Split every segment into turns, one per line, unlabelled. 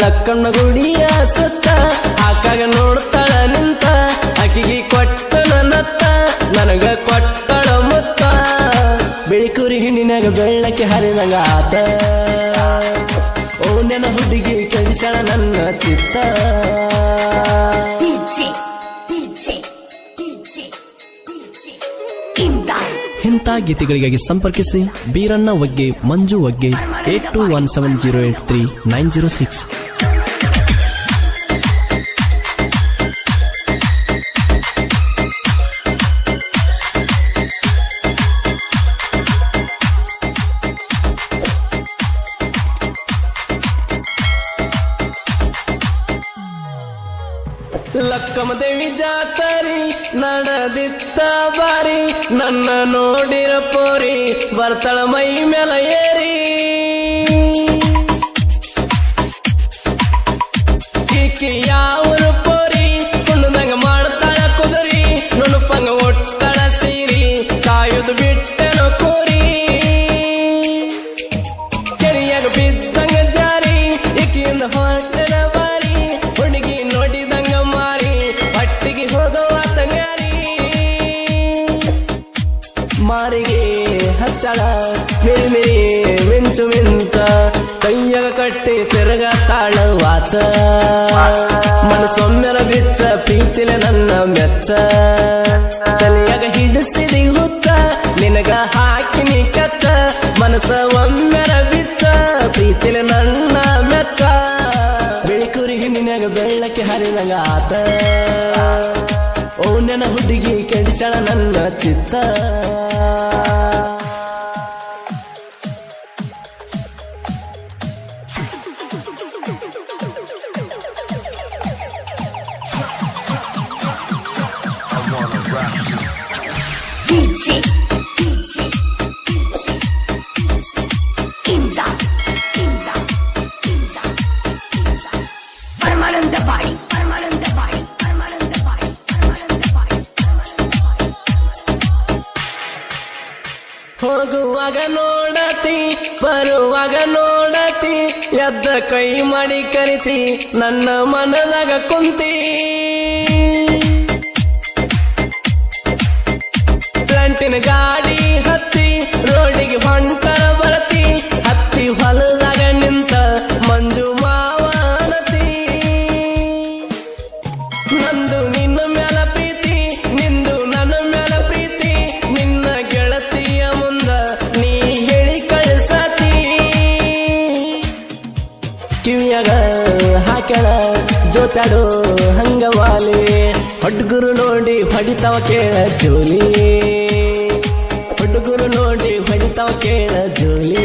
ಲಕ್ಕಣ್ಣ ಗುಡಿಯ ಸುತ್ತ, ಆಕಾಗ ನೋಡ್ತಾಳ ನಿಂತ ಆಕಿಗೆ ಕೊಟ್ಟಳ ನತ್ತ, ನನಗ ಕೊಟ್ಟಳ ಮುತ್ತ. ಬೆಳಿಕುರಿ ಹಿಂಡಿನಾಗ ಬೆಳ್ಳಕ್ಕೆ ಹರಿದಂಗ ಆತ. ಓ ನೆನ ಹುಡುಗಿ ಕಳಿಸಳ ನನ್ನ ಚಿತ್ತ. ಇಂಥ ಗೀತೆಗಳಿಗಾಗಿ ಸಂಪರ್ಕಿಸಿ? Beeranna Ogge, Manju Ogge, eight two one seven zero eight three nine zero six. Lakkama Devi ಜಾತರಿ ನಡೆದಿತ್ತ ಬಾರಿ ನನ್ನ ನೋಡಿರ ಪೋರಿ ಬರ್ತಳ ಮೈ ಮೇಲ ಏರಿ. ಹಚ್ಚಳ ಮೇ ಮೇ ಮಿಂಚು ಮಿಂಚ. ಕೈಯಾಗ ಕಟ್ಟಿ ತಿರುಗ ತಾಳ ವಾಚ. ಮನಸ್ಸೊಮ್ಮೆರ ಬಿಚ್ಚ, ಪ್ರೀತಿಲೆ ನನ್ನ ಮೆಚ್ಚ. ತಲೆಯಾಗ ಹಿಡಿಸಿದಿ ಹುತ್ತ ನಿನಗ ಹಾಕಿನಿ ಕಚ್ಚ. ಮನಸ ಒಮ್ಮೆರ ಬಿಚ್ಚ, ಪ್ರೀತಿಲೆ ನನ್ನ ಮೆಚ್ಚ. ಬೆಳಿಕುರಿಗೆ ನಿನಗ ಬೆಳ್ಳಕ್ಕೆ ಹರಿದಂಗ ಆತ. ಓ ನನ್ನ ಹುಡುಗಿ ಕೆಡಿಸಳ ನನ್ನ ಚಿತ್ತ. ಹೋಗುವಾಗ ನೋಡತಿ ಬರುವಾಗ ನೋಡತಿ ಎದ್ದ ಕೈ ಮಾಡಿ ಕರಿತಿ ನನ್ನ ಮನದಾಗ ಕುಂತಿ. ಪ್ಲಾಂಟಿನ ಗಾಡಿ ಹತ್ತಿ, ರೋಡಿಗೆ ಹೊಂಟರ ಬರತಿ, ಹತ್ತಿ ಹೊಲದಾಗ ನಿಂತ ಮಂಜು ಮಾವನತಿ. ನಂದು ನಿನ್ನ ಮ್ಯಾಲ ಪ್ರೀತಿ, ನಿಂದು ನನ್ನ ಮ್ಯಾಲ ಪ್ರೀತಿ, ನಿನ್ನ ಗೆಳತಿಯ ಮುಂದ ನೀ ಹೇಳಿ ಕಳಿಸತಿ. ಕಿವಿಯಾಗ ಹಾಕ್ಯಾಳ, ಜೋತಾಡು ಹಂಗವಾಲಿ ಹೊಡ್ಗುರು ನೋಡಿ ಹೊಡಿತಾವ ಕೇಳ ಹುಡುಗರು ನೋಡಿ ಹೊಡಿತಾವ ಕೇಳ ಜೋಲಿ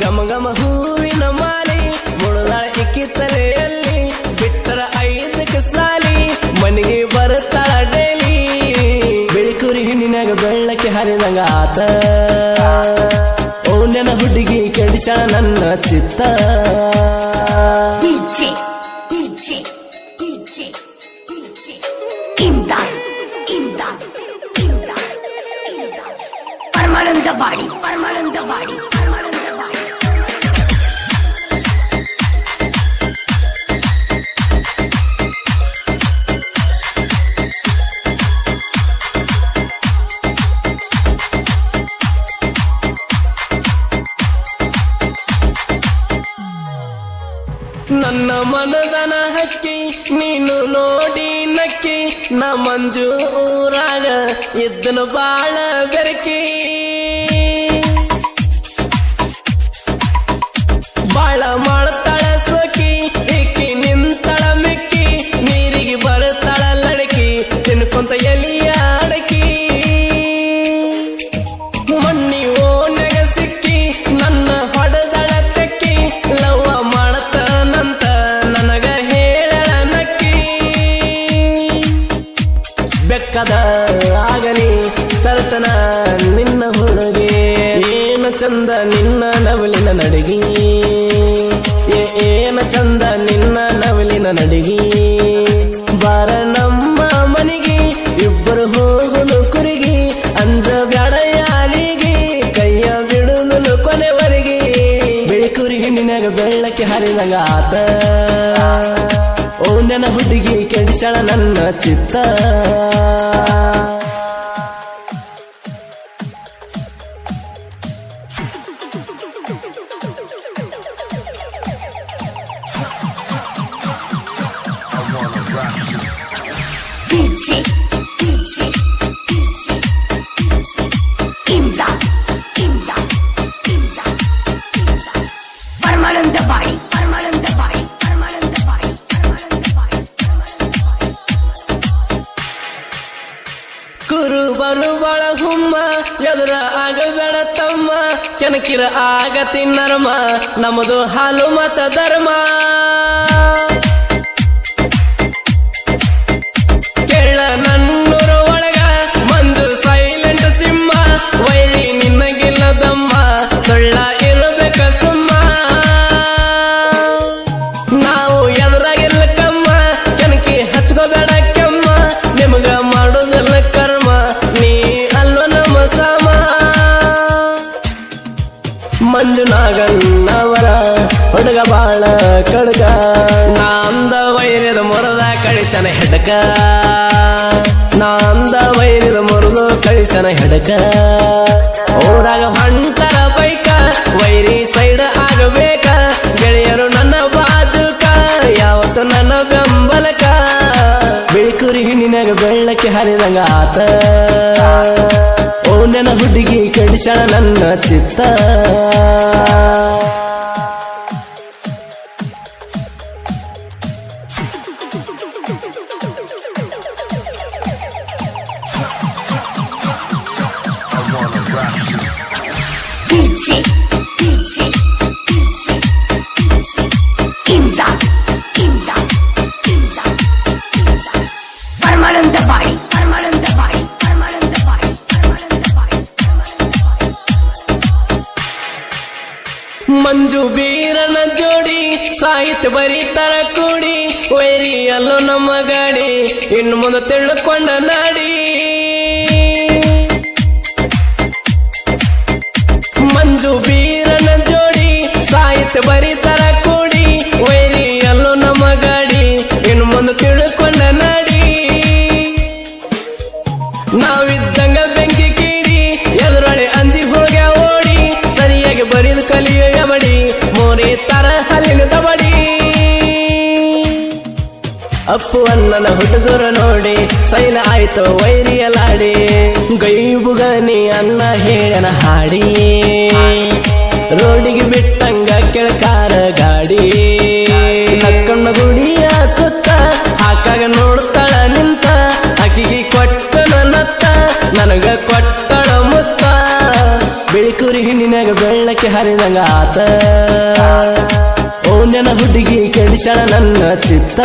ಗಮ ಗಮ ಹೂವಿನ ಮಾಲಿ ಮುಳುದಾಳ ಇಕ್ಕಿ ತಲೆಯಲ್ಲಿ ಬಿಟ್ಟರ ಐದಕ್ಕೆ ಸಾಲಿ, ಮನೆಗೆ ಬರುತ್ತಾಳ ಡೈಲಿ. ಬೆಳಿಕುರಿ ಹಿಂಡಿನಾಗ ಬೆಳ್ಳಕ್ಕೆ ಹರಿದಂಗ ಆತ. ಓ ನೆನ ಹುಡುಗಿ ಕೆಡಿಸಳ ನನ್ನ ಚಿತ್ತ.
Paramanandabadi, Paramanandabadi, Paramanandabadi.
ನನ್ನ ಮನದನ ಹಕ್ಕಿ ನೀನು ನೋಡಿ ನಕ್ಕಿ ನ ಮಂಜು ಊರಾಗ ಇದ್ದನು ಬಾಳ ಬೆರಕಿ ಬಾಳ ಮಾಡ್ತಾಳ ಹುಡುಗಿ ಕೆಡಿಸಳ ನನ್ನ ಚಿತ್ತ. ಕುರು ಬರು ಬಳ ಹುಮ್ಮ ಎದುರ ಆಗಬೇಡ ತಮ್ಮ. ಕೆನಕಿರ ಆಗ ತಿನ್ನರ್ಮ ನಮ್ಮದು ಹಾಲು ಮತ ಧರ್ಮ. ಮಂಜುನಾಗನ್ನವರ ಹುಡುಗ ಬಾಳ ನಾ ನಾಂದ ವೈರ್ಯದ ಮುರದ ಕಳಿಸನ ಹೆಡಕ. ನಾಂದ ವೈರ್ಯದ ಮುರಿದು ಕಳಿಸನ ಹೆಡಕ. ಊರಾಗ ಬಂತರ ಬೈಕ ವೈರಿ ಸೈಡ್ ಆಗಬೇಕ. ಗೆಳೆಯರು ನನ್ನ ಬಾಜುಕ ಯಾವತ್ತು ನನ್ನ ಬೆಂಬಲಕ. ಬೆಳಕುರಿ ಹಿಣ್ಣಿನಾಗ ಬೆಳ್ಳಕ್ಕೆ ಹರಿದಂಗ ಆತ. ಹುಡುಗಿ ಕಡಿಸಣ ನನ್ನ ಚಿತ್ತ. ಮಂಜು ಬೀರನ ಜೋಡಿ ಸಾಹಿತ್ಯ ಬರೀತಾರ ಕೂಡಿ ವೈರಿ ಅಲ್ಲೋ ನಮ್ಮ ಗಾಡಿ. ಇನ್ನು ಮುಂದೆ ತಿಳ್ಕೊಂಡ ನಾಡಿ. ಅಪ್ಪು ಅನ್ನನ ಹುಡುಗರು ನೋಡಿ, ಸೈಲ ಆಯ್ತು, ವೈರಿಯಲಾಡಿ. ಗೈಬುಗನಿ ಅನ್ನ ಹೇಳನ ಹಾಡಿ. ರೋಡಿಗೆ ಬಿಟ್ಟಂಗ ಕೆಳಕಾರ ಗಾಡಿ. ನಕ್ಕಣ್ಣ ಗುಡಿಯ ಸುತ್ತ ಹಾಕಾಗ ನೋಡ್ತಾಳ ನಿಂತ. ಅಕ್ಕಿಗೆ ಕೊಟ್ಟಳ ನತ್ತ, ನನಗ ಕೊಟ್ಟಳ ಮುತ್ತ. ಬೆಳಕುರಿ ಹಿಣ್ಣಿನಾಗ ಬೆಳ್ಳಕ್ಕೆ ಹರಿದಂಗ ಆತ. ನನ್ನ ಹುಡುಗಿ ಕೆಡಿಸಳ ನನ್ನ ಚಿತ್ತ.